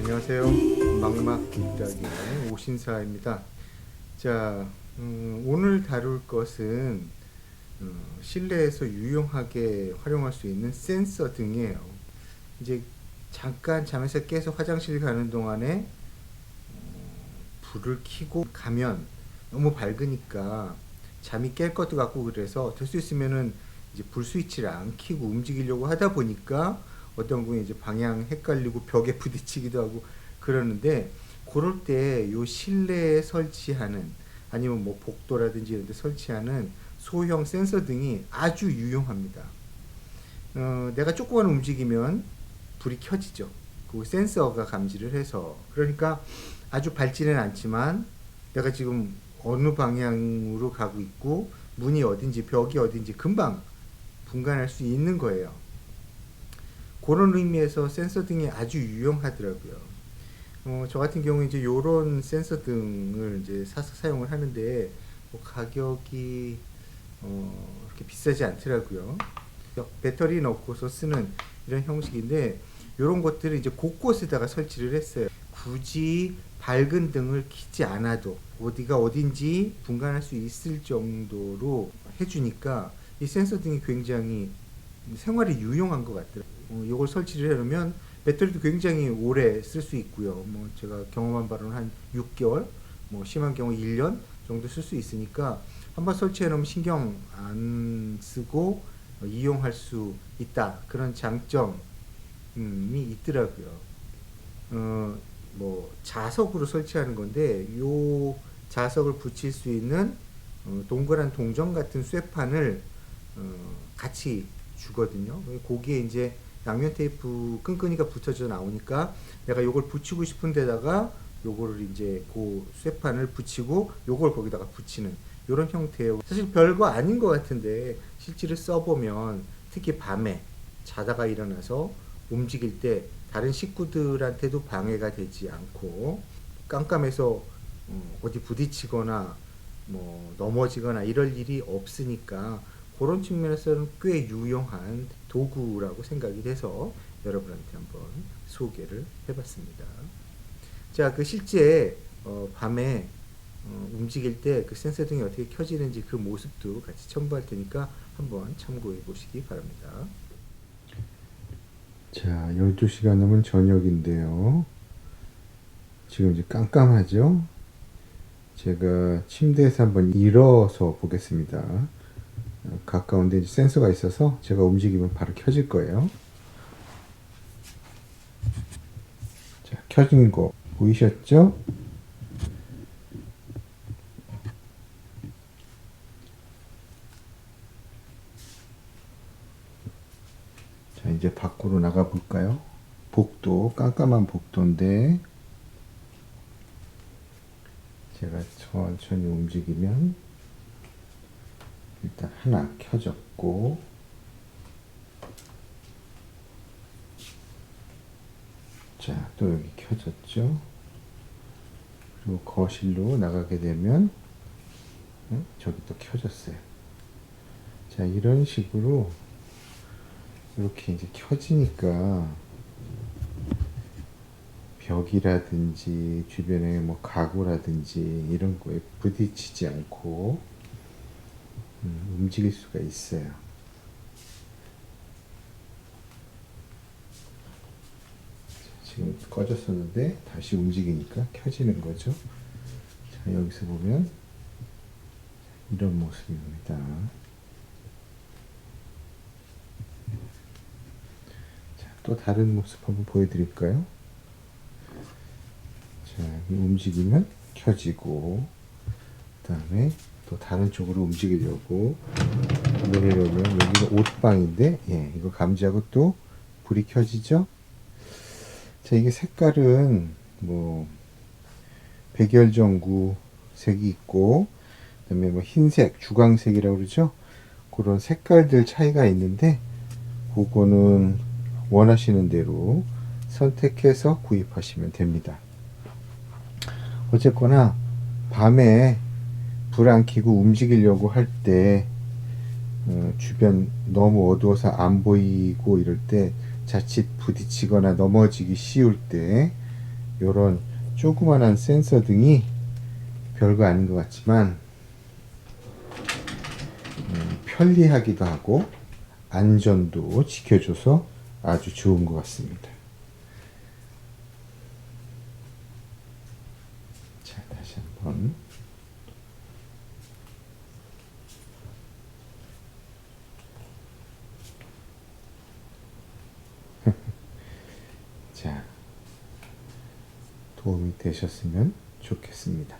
안녕하세요. 막막 길따기의 오신사입니다. 자, 음, 오늘 다룰 것은 어, 실내에서 유용하게 활용할 수 있는 센서 등이에요. 이제 잠깐 잠에서 깨서 화장실 가는 동안에 어, 불을 켜고 가면 너무 밝으니까 잠이 깰 것도 같고 그래서 될 수 있으면은 이제 불 스위치를 안 켜고 움직이려고 하다 보니까 어떤 분이 이제 방향 헷갈리고 벽에 부딪히기도 하고 그러는데 그럴 때 요 실내에 설치하는 아니면 뭐 복도라든지 이런 데 설치하는 소형 센서 등이 아주 유용합니다. 어, 내가 조금만 움직이면 불이 켜지죠. 그 센서가 감지를 해서 그러니까 아주 밝지는 않지만 내가 지금 어느 방향으로 가고 있고 문이 어딘지 벽이 어딘지 금방 분간할 수 있는 거예요. 그런 의미에서 센서 등이 아주 유용하더라고요. 어, 저 같은 경우에 이제 요런 센서 등을 이제 사서 사용을 하는데 뭐 가격이 어, 그렇게 비싸지 않더라고요. 배터리 넣고서 쓰는 이런 형식인데 이런 것들을 이제 곳곳에다가 설치를 했어요. 굳이 밝은 등을 켜지 않아도 어디가 어딘지 분간할 수 있을 정도로 해주니까 이 센서 등이 굉장히 생활에 유용한 것 같더라고요. 어, 이걸 설치를 해놓으면 배터리도 굉장히 오래 쓸 수 있고요. 뭐 제가 경험한 바로는 한 6개월, 뭐 심한 경우 1년 정도 쓸 수 있으니까 한번 설치해 놓으면 신경 안 쓰고 어, 이용할 수 있다. 그런 장점이 있더라고요. 어, 뭐 자석으로 설치하는 건데 요 자석을 붙일 수 있는 어, 동그란 동전 같은 쇠판을 어, 같이 주거든요. 거기에 이제 양면 테이프 끈끈이가 붙어져 나오니까 내가 요걸 붙이고 싶은 데다가 요거를 이제 그 쇠판을 붙이고 요걸 거기다가 붙이는 요런 형태예요. 사실 별거 아닌 것 같은데 실제로 써보면 특히 밤에 자다가 일어나서 움직일 때 다른 식구들한테도 방해가 되지 않고 깜깜해서 어, 어디 부딪히거나 뭐 넘어지거나 이럴 일이 없으니까 그런 측면에서는 꽤 유용한 도구라고 생각이 돼서 여러분한테 한번 소개를 해봤습니다. 자, 그 실제 어, 밤에 어, 움직일 때 그 센서 등이 어떻게 켜지는지 그 모습도 같이 첨부할 테니까 한번 참고해 보시기 바랍니다. 자, 12시가 넘은 저녁인데요. 지금 이제 깜깜하죠? 제가 침대에서 한번 일어서 보겠습니다. 어, 가까운데 이제 센서가 있어서 제가 움직이면 바로 켜질 거예요. 자, 켜진 거 보이셨죠? 자, 이제 밖으로 나가 볼까요? 복도, 깜깜한 복도인데, 제가 천천히 움직이면, 일단 하나 켜졌고, 자, 또 여기 켜졌죠? 그리고 거실로 나가게 되면, 응? 저기 또 켜졌어요. 자, 이런 식으로, 이렇게 이제 켜지니까 벽이라든지 주변에 뭐 가구라든지 이런 거에 부딪히지 않고 음, 움직일 수가 있어요. 지금 꺼졌었는데 다시 움직이니까 켜지는 거죠. 자, 여기서 보면 이런 모습입니다. 또 다른 모습 한번 보여드릴까요? 자, 이 움직이면 켜지고, 그 다음에 또 다른 쪽으로 움직이려고 문을 열면 여기는 옷방인데, 예, 이거 감지하고 또 불이 켜지죠? 자, 이게 색깔은 뭐, 백열전구 색이 있고, 그 다음에 뭐 흰색, 주광색이라고 그러죠? 그런 색깔들 차이가 있는데, 그거는 원하시는 대로 선택해서 구입하시면 됩니다. 어쨌거나 밤에 불 안 켜고 움직이려고 할때 어, 주변 너무 어두워서 안 보이고 이럴 때 자칫 부딪히거나 넘어지기 쉬울 때 요런 조그만한 센서 등이 별거 아닌 것 같지만 음, 편리하기도 하고 안전도 지켜줘서 아주 좋은 것 같습니다. 자, 다시 한번. 자, 도움이 되셨으면 좋겠습니다.